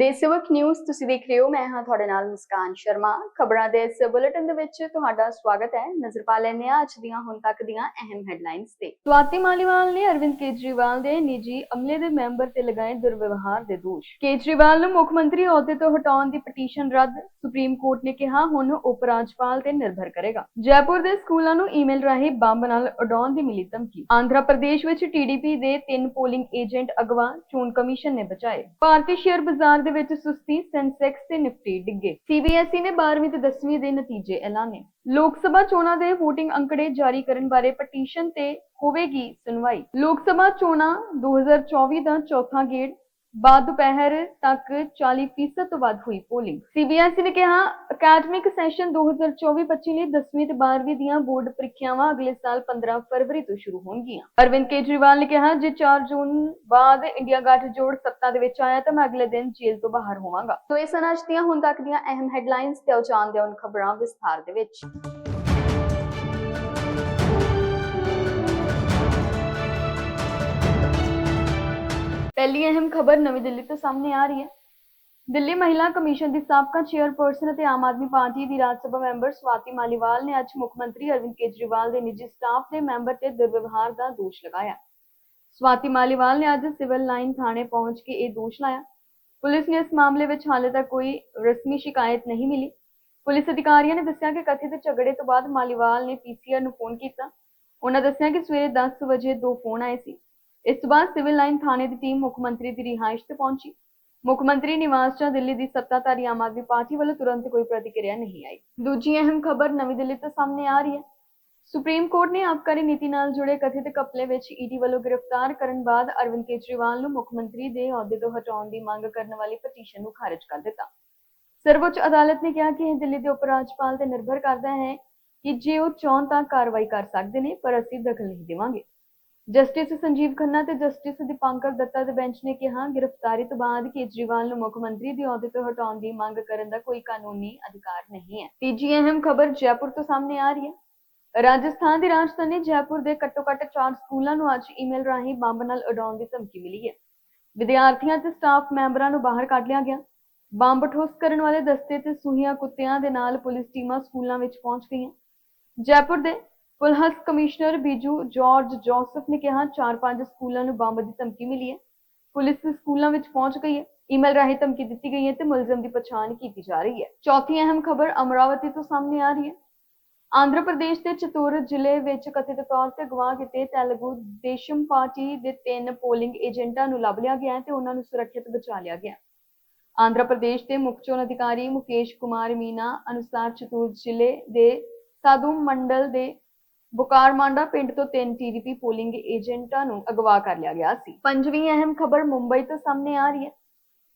ਦੇਸ਼ਵਕ news ਤੁਸੀਂ ਦੇਖ ਰਹੇ ਹੋ। ਮੈਂ ਹਾਂ ਤੁਹਾਡੇ ਨਾਲ ਮੁਸਕਾਨ ਸ਼ਰਮਾ। ਖਬਰਾਂ ਦੇ ਇਸ ਬੁਲੇਟਿਨ ਦੇ ਵਿੱਚ ਤੁਹਾਡਾ ਸਵਾਗਤ ਹੈ। ਨਜ਼ਰ ਪਾ ਲੈਂਦੇ ਹਾਂ ਅੱਜ ਦੀਆਂ, ਹੁਣ ਤੱਕ ਦੀਆਂ ਅਹਿਮ ਹੈਡਲਾਈਨਸ ਤੇ। ਸਵਾਤੀ ਮਾਲੀਵਾਲ ਨੇ ਅਰਵਿੰਦ ਕੇਜਰੀਵਾਲ ਦੇ ਨਿੱਜੀ ਅਮਲੇ ਦੇ ਮੈਂਬਰ ਤੇ ਲਗਾਏ ਦੁਰਵਿਵਹਾਰ ਦੇ ਦੋਸ਼। ਕੇਜਰੀਵਾਲ ਨੂੰ ਮੁੱਖ ਮੰਤਰੀ ਅਹੁਦੇ ਤੋਂ ਹਟਾਉਣ ਦੀ ਪਟੀਸ਼ਨ ਰੱਦ। ਸੁਪਰੀਮ ਕੋਰਟ ਨੇ ਕਿਹਾ, ਹੁਣ ਉਪ ਰਾਜਪਾਲ ਤੇ ਨਿਰਭਰ ਕਰੇਗਾ। ਜੈਪੁਰ ਦੇ ਸਕੂਲਾਂ ਨੂੰ ਈਮੇਲ ਰਾਹੀਂ ਬੰਬ ਨਾਲ ਉਡਾਉਣ ਦੀ ਮਿਲੀ ਧਮਕੀ। ਆਂਧਰਾ ਪ੍ਰਦੇਸ਼ ਵਿੱਚ ਟੀਡੀਪੀ ਦੇ ਤਿੰਨ ਪੋਲਿੰਗ ਏਜੰਟ ਅਗਵਾ ਚੋਣ ਕਮਿਸ਼ਨ ਨੇ ਬਚਾਏ। ਭਾਰਤੀ ਸ਼ੇਅਰ ਬਾਜ਼ਾਰ ਦੇ ਵਿੱਚ ਸੁਸਤੀ ਸੈਂਸੈਕਸ ਤੇ ਨਿਫਟੀ ਡਿੱਗੇ। ਸੀਬੀਐਸਈ ਨੇ 12ਵੀਂ ਤੇ 10ਵੀਂ ਦੇ ਨਤੀਜੇ ਐਲਾਨੇ। ਲੋਕ ਸਭਾ ਚੋਣਾਂ ਦੇ VOTING ਅੰਕੜੇ ਜਾਰੀ ਕਰਨ ਬਾਰੇ ਪਟੀਸ਼ਨ ਤੇ ਹੋਵੇਗੀ ਸੁਣਵਾਈ। ਲੋਕ ਸਭਾ ਚੋਣਾਂ 2024 ਦਾ ਚੌਥਾ ਗੇੜ ਬਾਅਦ ਦੁਪਹਿਰ ਤੱਕ 40% ਤੋਂ ਵੱਧ ਹੋਈ ਪੋਲਿੰਗ ਸੀਬੀਐਸਈ ਨੇ ਕਿਹਾ ਅਕੈਡਮਿਕ ਸੈਸ਼ਨ 2024-25 ਲਈ 10ਵੀਂ ਤੇ 12ਵੀਂ ਦੀਆਂ ਬੋਰਡ ਪ੍ਰੀਖਿਆਵਾਂ ਅਗਲੇ ਸਾਲ 15 ਫਰਵਰੀ ਤੋਂ ਸ਼ੁਰੂ ਹੋਣਗੀਆਂ। ਅਰਵਿੰਦ ਕੇਜਰੀਵਾਲ ਨੇ ਕਿਹਾ, ਜੇ 4 ਜੂਨ ਬਾਅਦ ਇੰਡੀਆ ਗੱਠਜੋੜ ਸੱਤਾ ਦੇ ਵਿੱਚ ਆਇਆ ਤਾਂ ਮੈਂ ਅਗਲੇ ਦਿਨ ਜੇਲ੍ਹ ਤੋਂ ਬਾਹਰ ਹੋਵਾਂਗਾ। ਸੋ ਇਹ ਸਨ ਅੱਜ ਦੀਆਂ ਹੁਣ ਤੱਕ ਦੀਆਂ ਅਹਿਮ ਹੈਡਲਾਈਨਸ ਤੇ ਉਹ ਜਾਣਦੇ ਹਾਂ ਖਬਰਾਂ ਵਿਸਥਾਰ ਦੇ ਵਿੱਚ। ਪਹਿਲੀ ਅਹਿਮ ਖਬਰ ਨਵੀਂ ਦਿੱਲੀ ਤੋਂ ਸਾਹਮਣੇ ਆ ਰਹੀ ਹੈ। ਦਿੱਲੀ ਮਹਿਲਾ ਕਮਿਸ਼ਨ ਦੀ ਸਾਬਕਾ ਚੇਅਰਪਰਸਨ ਅਤੇ ਆਮ ਆਦਮੀ ਪਾਰਟੀ ਦੀ ਰਾਜ ਸਭਾ ਮੈਂਬਰ ਸਵਾਤੀ ਮਾਲੀਵਾਲ ਨੇ ਅੱਜ ਮੁੱਖ ਮੰਤਰੀ ਅਰਵਿੰਦ ਕੇਜਰੀਵਾਲ ਦੇ ਨਿੱਜੀ ਸਟਾਫ ਦੇ ਮੈਂਬਰ ਤੇ ਦੁਰਵਿਵਹਾਰ ਦਾ ਦੋਸ਼ ਲਗਾਇਆ। ਸਵਾਤੀ ਮਾਲੀਵਾਲ ਨੇ ਅੱਜ ਸਿਵਲ ਲਾਈਨ ਥਾਣੇ ਪਹੁੰਚ ਕੇ ਇਹ ਦੋਸ਼ ਲਾਇਆ। ਪੁਲਿਸ ਨੇ ਇਸ ਮਾਮਲੇ ਵਿੱਚ ਹਾਲੇ ਤੱਕ ਕੋਈ ਰਸਮੀ ਸ਼ਿਕਾਇਤ ਨਹੀਂ ਮਿਲੀ। ਪੁਲਿਸ ਅਧਿਕਾਰੀਆਂ ਨੇ ਦੱਸਿਆ ਕਿ ਕਥਿਤ ਝਗੜੇ ਤੋਂ ਬਾਅਦ ਮਾਲੀਵਾਲ ਨੇ ਪੀਸੀਆਰ ਨੂੰ ਫੋਨ ਕੀਤਾ। ਉਹਨਾਂ ਦੱਸਿਆ ਕਿ ਸਵੇਰੇ 10 ਵਜੇ ਦੋ ਫੋਨ ਆਏ ਸੀ। ਇਸ ਤੋਂ ਬਾਅਦ ਸਿਵਲ ਲਾਈਨ ਥਾਣੇ ਦੀ ਟੀਮ ਮੁੱਖ ਮੰਤਰੀ ਦੀ ਰਿਹਾਇਸ਼ ਤੇ ਪਹੁੰਚੀ। ਮੁੱਖ ਮੰਤਰੀ ਨਿਵਾਸ 'ਚ ਦਿੱਲੀ ਦੀ ਸੱਤਾਧਾਰੀ ਆਮ ਆਦਮੀ ਪਾਰਟੀ ਵੱਲੋਂ ਤੁਰੰਤ ਕੋਈ ਪ੍ਰਤੀਕਿਰਿਆ ਨਹੀਂ ਆਈ। ਦੂਜੀ ਅਹਿਮ ਖਬਰ ਨਵੀਂ ਦਿੱਲੀ ਤੋਂ ਸਾਹਮਣੇ ਆ ਰਹੀ ਹੈ। ਸੁਪਰੀਮ ਕੋਰਟ ਨੇ ਆਬਕਾਰੀ ਨੀਤੀ ਨਾਲ ਜੁੜੇ ਕਥਿਤ ਘਪਲੇ ਵਿੱਚ ਈਡੀ ਵੱਲੋਂ ਗ੍ਰਿਫਤਾਰ ਕਰਨ ਬਾਅਦ ਅਰਵਿੰਦ ਕੇਜਰੀਵਾਲ ਨੂੰ ਮੁੱਖ ਮੰਤਰੀ ਦੇ ਅਹੁਦੇ ਤੋਂ ਹਟਾਉਣ ਦੀ ਮੰਗ ਕਰਨ ਵਾਲੀ ਪਟੀਸ਼ਨ ਨੂੰ ਖਾਰਜ ਕਰ ਦਿੱਤਾ। ਸਰਵਉੱਚ ਅਦਾਲਤ ਨੇ ਕਿਹਾ ਕਿ ਇਹ ਦਿੱਲੀ ਦੇ ਉਪ ਰਾਜਪਾਲ ਤੇ ਨਿਰਭਰ ਕਰਦਾ ਹੈ ਕਿ ਜੇ ਉਹ ਚਾਹੁੰ ਤਾਂ ਕਾਰਵਾਈ ਕਰ ਸਕਦੇ ਨੇ, ਪਰ ਅਸੀਂ ਦਖਲ ਨਹੀਂ ਦੇਵਾਂਗੇ। ਜਸਟਿਸ ਸੰਜੀਵ ਖੰਨਾ ਤੇ ਜਸਟਿਸ ਦੀਪਾਂਕਰ ਦੱਤਾ ਦੇ ਬੈਂਚ ਨੇ ਕਿਹਾ, ਗ੍ਰਿਫਤਾਰੀ ਤੋਂ ਬਾਅਦ ਕੇਜਰੀਵਾਲ ਨੂੰ ਮੁੱਖ ਮੰਤਰੀ ਦੇ ਅਹੁਦੇ ਤੋਂ ਹਟਾਉਣ ਦੀ ਮੰਗ ਕਰਨ ਦਾ ਕੋਈ ਕਾਨੂੰਨੀ ਅਧਿਕਾਰ ਨਹੀਂ ਹੈ। ਤੀਜੀ ਅਹਿਮ ਖਬਰ ਜੈਪੁਰ ਤੋਂ ਸਾਹਮਣੇ ਆ ਰਹੀ ਹੈ। ਰਾਜਸਥਾਨ ਦੀ ਰਾਜਧਾਨੀ ਜੈਪੁਰ ਦੇ ਘੱਟੋ-ਘੱਟ ਚਾਰ ਸਕੂਲਾਂ ਨੂੰ ਅੱਜ ਈਮੇਲ ਰਾਹੀਂ ਬੰਬ ਨਾਲ ਉਡਾਉਣ ਦੀ ਧਮਕੀ ਮਿਲੀ ਹੈ। ਵਿਦਿਆਰਥੀਆਂ ਤੇ ਸਟਾਫ ਮੈਂਬਰਾਂ ਨੂੰ ਬਾਹਰ ਕੱਢ ਲਿਆ ਗਿਆ। ਬੰਬ ਠੋਸ ਕਰਨ ਵਾਲੇ ਦਸਤੇ ਤੇ ਸੂਹੀਆਂ ਕੁੱਤਿਆਂ ਦੇ ਨਾਲ ਪੁਲਿਸ ਟੀਮਾਂ ਸਕੂਲਾਂ ਵਿੱਚ ਪਹੁੰਚ ਗਈਆਂ। ਜੈਪੁਰ ਦੇ ਪੁਲਿਸ ਕਮਿਸ਼ਨਰ ਬੀਜੂ ਜਾਰਜ ਜੋਸਫ ਨੇ ਕਿਹਾ, ਚਾਰ ਪੰਜ ਸਕੂਲਾਂ ਨੂੰ ਬੰਬ ਦੀ ਧਮਕੀ ਮਿਲੀ ਹੈ। ਪੁਲਿਸ ਸਕੂਲਾਂ ਵਿੱਚ ਪਹੁੰਚ ਗਈ ਹੈ। ਈਮੇਲ ਰਾਹੀਂ ਧਮਕੀ ਦਿੱਤੀ ਗਈ ਹੈ ਤੇ ਮੁਲਜ਼ਮ ਦੀ ਪਛਾਣ ਕੀਤੀ ਜਾ ਰਹੀ ਹੈ। ਚੌਥੀ ਅਹਿਮ ਖਬਰ ਅਮਰਾਵਤੀ ਤੋਂ ਸਾਹਮਣੇ ਆ ਰਹੀ ਹੈ। ਆਂਧਰਾ ਪ੍ਰਦੇਸ਼ ਦੇ ਚਤੁਰ ਜ਼ਿਲ੍ਹੇ ਵਿੱਚ ਕਥਿਤ ਤੌਰ ਤੇ ਅਗਵਾ ਕੀਤੇ ਤੇਲਗੂ ਦੇਸ਼ਮ ਪਾਰਟੀ ਦੇ ਤਿੰਨ ਪੋਲਿੰਗ ਏਜੰਟਾਂ ਨੂੰ ਲੱਭ ਲਿਆ ਗਿਆ ਤੇ ਉਹਨਾਂ ਨੂੰ ਸੁਰੱਖਿਅਤ ਬਚਾ ਲਿਆ ਗਿਆ ਆਂਧਰਾ ਪ੍ਰਦੇਸ਼ ਦੇ ਮੁੱਖ ਚੋਣ ਅਧਿਕਾਰੀ ਮੁਕੇਸ਼ ਕੁਮਾਰ ਮੀਨਾ ਅਨੁਸਾਰ ਚਤੂਰ ਜ਼ਿਲ੍ਹੇ ਦੇ ਸਾਧੂ ਮੰਡਲ ਦੇ ਬੁਕਾਰਮਾਂਡਾ ਪਿੰਡ ਤੋਂ ਤਿੰਨ ਟੀਡੀਪੀ ਪੋਲਿੰਗ ਏਜੰਟਾਂ ਨੂੰ ਅਗਵਾ ਕਰ ਲਿਆ ਗਿਆ ਸੀ। ਪੰਜਵੀਂ ਅਹਿਮ ਖਬਰ ਮੁੰਬਈ ਤੋਂ ਸਾਹਮਣੇ ਆ ਰਹੀ ਹੈ।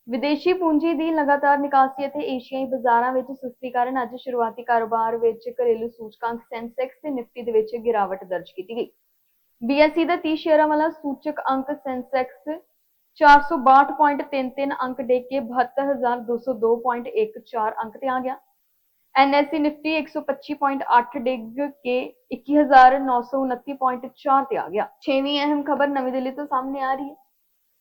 ਵਿਦੇਸ਼ੀ ਪੂੰਜੀ ਦੀ ਲਗਾਤਾਰ ਨਿਕਾਸੀ ਅਤੇ ਏਸ਼ੀਆਈ ਬਾਜ਼ਾਰਾਂ ਵਿੱਚ ਸੁਸਤੀ ਕਾਰਨ ਅੱਜ ਸ਼ੁਰੂਆਤੀ ਕਾਰੋਬਾਰ ਵਿੱਚ ਘਰੇਲੂ ਸੂਚਕਾਂਕ ਸੈਂਸੈਕਸ ਤੇ ਨਿਫਟੀ ਦੇ ਵਿੱਚ ਗਿਰਾਵਟ ਦਰਜ ਕੀਤੀ ਗਈ। ਬੀਐਸਈ ਦਾ 30 ਸ਼ੇਅਰਾਂ ਵਾਲਾ ਸੂਚਕ ਅੰਕ ਸੈਂਸੈਕਸ 462.33 ਅੰਕ ਡਿੱਗ ਕੇ 72202.14 ਅੰਕ ਤੇ ਆ ਗਿਆ। ਐਨਐਸਸੀ ਨਿਫਟੀ 125.8 ਡਿੱਗ ਕੇ 21929.4 ਤੇ ਆ ਗਿਆ। ਛੇਵੀਂ ਅਹਿਮ ਖਬਰ ਨਵੀਂ ਦਿੱਲੀ ਤੋਂ ਸਾਹਮਣੇ ਆ ਰਹੀ ਹੈ।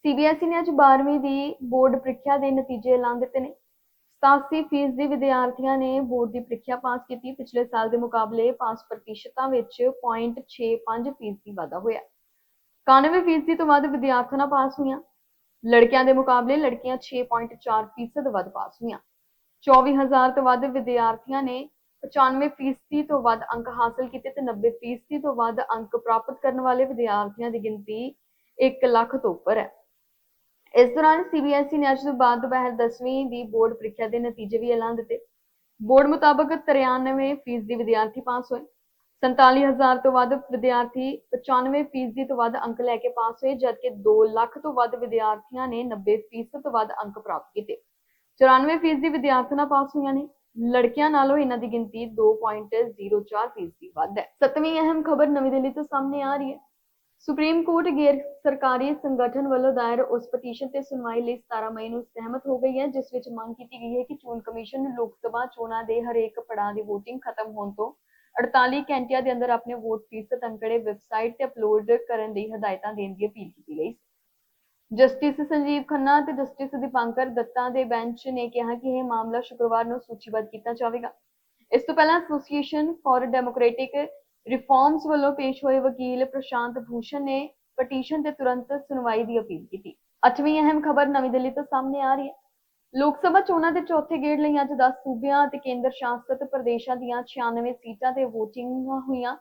ਸੀਬੀਐਸਈ ਨੇ ਅੱਜ 12ਵੀਂ ਦੀ ਬੋਰਡ ਪ੍ਰੀਖਿਆ ਦੇ ਨਤੀਜੇ ਐਲਾਨ ਦਿੱਤੇ ਨੇ। 87% ਦੇ ਵਿਦਿਆਰਥੀਆਂ ਨੇ ਬੋਰਡ ਦੀ ਪ੍ਰੀਖਿਆ ਪਾਸ ਕੀਤੀ। ਪਿਛਲੇ ਸਾਲ ਦੇ ਮੁਕਾਬਲੇ ਪਾਸ ਪ੍ਰਤੀਸ਼ਤਾਂ ਵਿੱਚ 0.65% ਫੀਸਦੀ ਵਾਧਾ ਹੋਇਆ। 91% ਤੋਂ ਵੱਧ ਵਿਦਿਆਰਥਣਾਂ ਪਾਸ ਹੋਈਆਂ। ਲੜਕਿਆਂ ਦੇ ਮੁਕਾਬਲੇ ਲੜਕੀਆਂ 6.4% ਵੱਧ ਪਾਸ ਹੋਈਆਂ। 24000 ਤੋਂ ਵੱਧ ਵਿਦਿਆਰਥੀਆਂ ਨੇ 95% ਤੋਂ ਵੱਧ ਅੰਕ ਹਾਸਲ ਕੀਤੇ ਤੇ 90% ਤੋਂ ਵੱਧ ਅੰਕ ਪ੍ਰਾਪਤ ਕਰਨ ਵਾਲੇ ਵਿਦਿਆਰਥੀਆਂ ਦੀ ਗਿਣਤੀ 1 ਲੱਖ ਤੋਂ ਉੱਪਰ ਹੈ। ਇਸ ਦੌਰਾਨ ਸੀਬੀਐਸਈ ਨੇ ਅੱਜ ਤੋਂ ਬਾਅਦ ਦੁਪਹਿਰ 10ਵੀਂ ਦੀ ਬੋਰਡ ਪ੍ਰੀਖਿਆ ਦੇ ਨਤੀਜੇ ਵੀ ਐਲਾਨ ਦਿੱਤੇ। ਬੋਰਡ ਮੁਤਾਬਕ 93% ਵਿਦਿਆਰਥੀ ਪਾਸ ਹੋਏ। 47000 ਤੋਂ ਵੱਧ ਵਿਦਿਆਰਥੀ 95% ਤੋਂ ਵੱਧ ਅੰਕ ਲੈ ਕੇ ਪਾਸ ਹੋਏ, ਜਦਕਿ 2 ਲੱਖ ਤੋਂ ਵੱਧ ਵਿਦਿਆਰਥੀਆਂ ਨੇ 90% ਤੋਂ ਵੱਧ ਅੰਕ ਪ੍ਰਾਪਤ ਕੀਤੇ। 94% ਵਿਦਿਆਰਥਣਾਂ ਪਾਸ ਹੋਈਆਂ ਨੇ। ਲੜਕੀਆਂ ਨਾਲੋਂ ਇਹਨਾਂ ਦੀ ਗਿਣਤੀ 2.04% ਵੱਧ ਹੈ। ਸੱਤਵੀਂ ਅਹਿਮ ਖਬਰ ਨਵੀਂ ਦਿੱਲੀ ਤੋਂ ਸਾਹਮਣੇ ਆ ਰਹੀ ਹੈ। ਸੁਪਰੀਮ ਕੋਰਟ ਗੈਰ ਸਰਕਾਰੀ ਸੰਗਠਨ ਵੱਲੋਂ ਦਾਇਰ ਉਸ ਪਟੀਸ਼ਨ ਤੇ ਸੁਣਵਾਈ ਲਈ 17 ਮਈ ਨੂੰ ਸਹਿਮਤ ਹੋ ਗਈ ਹੈ, ਜਿਸ ਵਿੱਚ ਮੰਗ ਕੀਤੀ ਗਈ ਹੈ ਕਿ ਚੋਣ ਕਮਿਸ਼ਨ ਨੂੰ ਲੋਕ ਸਭਾ ਚੋਣਾਂ ਦੇ ਹਰੇਕ ਪੜਾਅ ਦੀ VOTING ਖਤਮ ਹੋਣ ਤੋਂ 48 ਘੰਟਿਆਂ ਦੇ ਅੰਦਰ ਆਪਣੇ ਵੋਟ ਫੀਸਦ ਅੰਕੜੇ ਵੈਬਸਾਈਟ ਤੇ ਅਪਲੋਡ ਕਰਨ ਦੀ ਹਦਾਇਤਾਂ ਦੇਣ ਦੀ ਅਪੀਲ ਕੀਤੀ ਗਈ ਜਸਟਿਸ ਸੰਜੀਵ ਖੰਨਾ ਅਤੇ ਜਸਟਿਸ ਦੀਪਾਂਕਰ ਦੱਤਾ ਦੇ ਬੈਂਚ ਨੇ ਕਿਹਾ ਕਿ ਇਹ ਮਾਮਲਾ ਸ਼ੁੱਕਰਵਾਰ ਨੂੰ ਸੂਚੀਬੱਧ ਕੀਤਾ ਜਾਵੇਗਾ। ਇਸ ਤੋਂ ਪਹਿਲਾਂ ਐਸੋਸੀਏਸ਼ਨ ਫਾਰ ਡੈਮੋਕ੍ਰੈਟਿਕ ਰਿਫਾਰਮਸ ਵੱਲੋਂ ਪੇਸ਼ ਹੋਏ ਵਕੀਲ ਪ੍ਰਸ਼ਾਂਤ ਭੂਸ਼ਣ ਨੇ ਪਟੀਸ਼ਨ ਤੇ ਤੁਰੰਤ ਸੁਣਵਾਈ ਦੀ ਅਪੀਲ ਕੀਤੀ। ਅੱਠਵੀਂ ਅਹਿਮ ਖਬਰ ਨਵੀਂ ਦਿੱਲੀ ਤੋਂ ਸਾਹਮਣੇ ਆ ਰਹੀ ਹੈ। ਲੋਕ ਸਭਾ ਚੋਣਾਂ ਦੇ ਚੌਥੇ ਗੇੜ ਲਈ ਅੱਜ 10 ਸੂਬਿਆਂ ਅਤੇ ਕੇਂਦਰ ਸ਼ਾਸਿਤ ਪ੍ਰਦੇਸ਼ਾਂ ਦੀਆਂ 96 ਸੀਟਾਂ ਤੇ VOTING ਹੋਈਆਂ।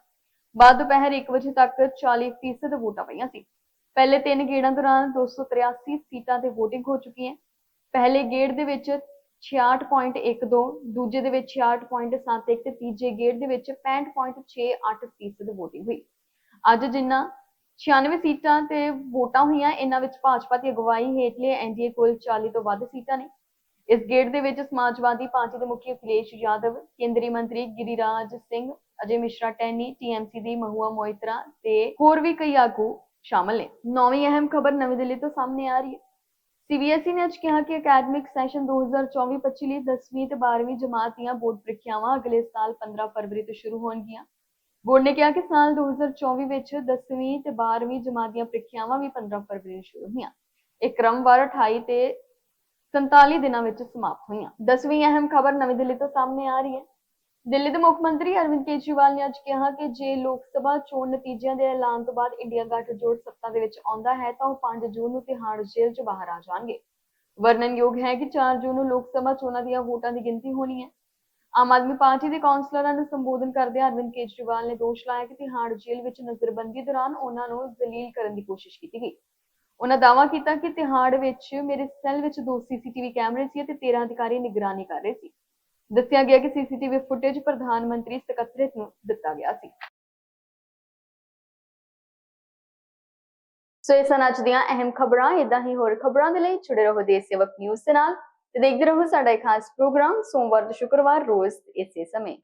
ਬਾਅਦ ਦੁਪਹਿਰ 1 ਵਜੇ ਤੱਕ 40% ਵੋਟਾਂ ਪਈਆਂ ਸੀ। ਪਹਿਲੇ ਤਿੰਨ ਗੇੜਾਂ ਦੌਰਾਨ 283 ਸੀਟਾਂ ਤੇ VOTING ਹੋ ਚੁੱਕੀ ਹੈ। ਪਹਿਲੇ ਗੇੜ ਦੇ ਵਿੱਚ 66.12 ਦੂਜੇ ਦੇ ਵਿੱਚ 66.71 ਤੇ ਤੀਜੇ ਗੇੜ ਦੇ ਵਿੱਚ 65.68% VOTING ਹੋਈ। ਅੱਜ ਜਿੰਨਾ 96 ਸੀਟਾਂ ਤੇ ਵੋਟਾਂ ਹੋਈਆਂ, ਇਹਨਾਂ ਵਿੱਚ ਭਾਜਪਾ ਦੀ ਅਗਵਾਈ ਹੇਠਲੇ ਐਨਡੀਏ ਕੋਲ 40 ਤੋਂ ਵੱਧ ਸੀਟਾਂ ਨੇ। ਇਸ ਗੇੜ ਦੇ ਵਿੱਚ ਸਮਾਜਵਾਦੀ ਪਾਰਟੀ ਦੇ ਮੁਖੀ ਅਖਿਲੇਸ਼ ਯਾਦਵ, ਕੇਂਦਰੀ ਮੰਤਰੀ ਗਿਰੀਰਾਜ ਸਿੰਘ, ਅਜੇ ਮਿਸ਼ਰਾ ਟੈਨੀ ਟੀਐਮਸੀ ਦੀ ਮਹੂਆ ਮੋਇਤਰਾ ਤੇ ਹੋਰ ਵੀ ਕਈ ਆਗੂ ਸ਼ਾਮਲ ਨੇ। ਨੌਵੀਂ ਅਹਿਮ ਖਬਰ ਨਵੀਂ ਦਿੱਲੀ ਤੋਂ ਸਾਹਮਣੇ ਆ ਰਹੀ ਹੈ। ਸੀਬੀਐਸਈ ਨੇ ਅੱਜ ਕਿਹਾ ਕਿ ਅਕੈਡਮਿਕ ਸੈਸ਼ਨ 2024-25 ਲਈ 10ਵੀਂ ਤੇ 12ਵੀਂ ਜਮਾਤ ਦੀਆਂ ਬੋਰਡ ਪ੍ਰੀਖਿਆਵਾਂ ਅਗਲੇ ਸਾਲ 15 ਫਰਵਰੀ ਤੋਂ ਸ਼ੁਰੂ ਹੋਣਗੀਆਂ। ਬੋਰਡ ਨੇ ਕਿਹਾ ਕਿ ਸਾਲ 2024 ਵਿੱਚ 10ਵੀਂ ਤੇ 12ਵੀਂ ਜਮਾਤ ਦੀਆਂ ਪ੍ਰੀਖਿਆਵਾਂ ਵੀ 15 ਫਰਵਰੀ ਨੂੰ ਸ਼ੁਰੂ ਹੋਈਆਂ। ਇਹ ਕ੍ਰਮਵਾਰ 28 ਤੇ 47 ਦਿਨਾਂ ਵਿੱਚ ਸਮਾਪਤ ਹੋਈਆਂ। 10ਵੀਂ ਅਹਿਮ ਖਬਰ ਨਵੀਂ ਦਿੱਲੀ ਤੋਂ ਸਾਹਮਣੇ ਆ ਰਹੀ ਹੈ। ਦਿੱਲੀ ਦੇ ਮੁੱਖ ਮੰਤਰੀ ਅਰਵਿੰਦ ਕੇਜਰੀਵਾਲ ਨੇ ਅੱਜ ਕਿਹਾ ਕਿ ਜੇ ਲੋਕ ਸਭਾ ਚੋਣ ਨਤੀਜਿਆਂ ਦੇ ਐਲਾਨ ਤੋਂ ਬਾਅਦ ਇੰਡੀਆ ਗੱਠਜੋੜ ਸੱਤਾ ਦੇ ਵਿੱਚ ਆਉਂਦਾ ਹੈ, ਤਾਂ ਉਹ 5 ਜੂਨ ਨੂੰ ਤਿਹਾੜ ਜੇਲ੍ਹ 'ਚ ਬਾਹਰ ਆ ਜਾਣਗੇ। ਵਰਣਨਯੋਗ ਹੈ ਕਿ 4 ਜੂਨ ਨੂੰ ਲੋਕ ਸਭਾ ਚੋਣਾਂ ਦੀਆਂ ਵੋਟਾਂ ਦੀ ਗਿਣਤੀ ਹੋਣੀ ਹੈ। ਆਮ ਆਦਮੀ ਪਾਰਟੀ ਦੇ ਕੌਂਸਲਰਾਂ ਨੂੰ ਸੰਬੋਧਨ ਕਰਦਿਆਂ ਅਰਵਿੰਦ ਕੇਜਰੀਵਾਲ ਨੇ ਦੋਸ਼ ਲਾਇਆ ਕਿ ਤਿਹਾੜ ਜੇਲ੍ਹ ਵਿੱਚ ਨਜ਼ਰਬੰਦੀ ਦੌਰਾਨ ਉਹਨਾਂ ਨੂੰ ਜ਼ਲੀਲ ਕਰਨ ਦੀ ਕੋਸ਼ਿਸ਼ ਕੀਤੀ ਗਈ। ਉਹਨਾਂ ਦਾਅਵਾ ਕੀਤਾ ਕਿ ਤਿਹਾੜ ਵਿੱਚ ਮੇਰੇ ਸੈੱਲ ਵਿੱਚ ਦੋ ਸੀਸੀਟੀਵੀ ਕੈਮਰੇ ਸੀ ਅਤੇ 13 ਅਧਿਕਾਰੀ ਨਿਗਰਾਨੀ ਕਰ ਰਹੇ ਸੀ। ਦੱਸਿਆ ਗਿਆ ਕਿ ਸੀਸੀਟੀਵੀ ਫੁਟੇਜ ਪ੍ਰਧਾਨ ਮੰਤਰੀ ਸਕੱਤਰੇਤ ਨੂੰ ਦਿੱਤਾ ਗਿਆ ਸੀ। ਸੋ ਇਹ ਸਨ ਅੱਜ ਦੀਆਂ ਅਹਿਮ ਖਬਰਾਂ। ਇਦਾਂ ਹੀ ਹੋਰ ਖਬਰਾਂ ਦੇ ਲਈ ਜੁੜੇ ਰਹੋ ਦੇਸ਼ ਸੇਵਕ ਨਿਊਜ਼ ਦੇ ਨਾਲ ਤੇ ਦੇਖਦੇ ਰਹੋ ਸਾਡਾ ਇਹ ਖਾਸ ਪ੍ਰੋਗਰਾਮ। ਸੋਮਵਾਰ ਤੋਂ ਸ਼ੁੱਕਰਵਾਰ ਰੋਜ਼ ਇਸੇ ਸਮੇਂ।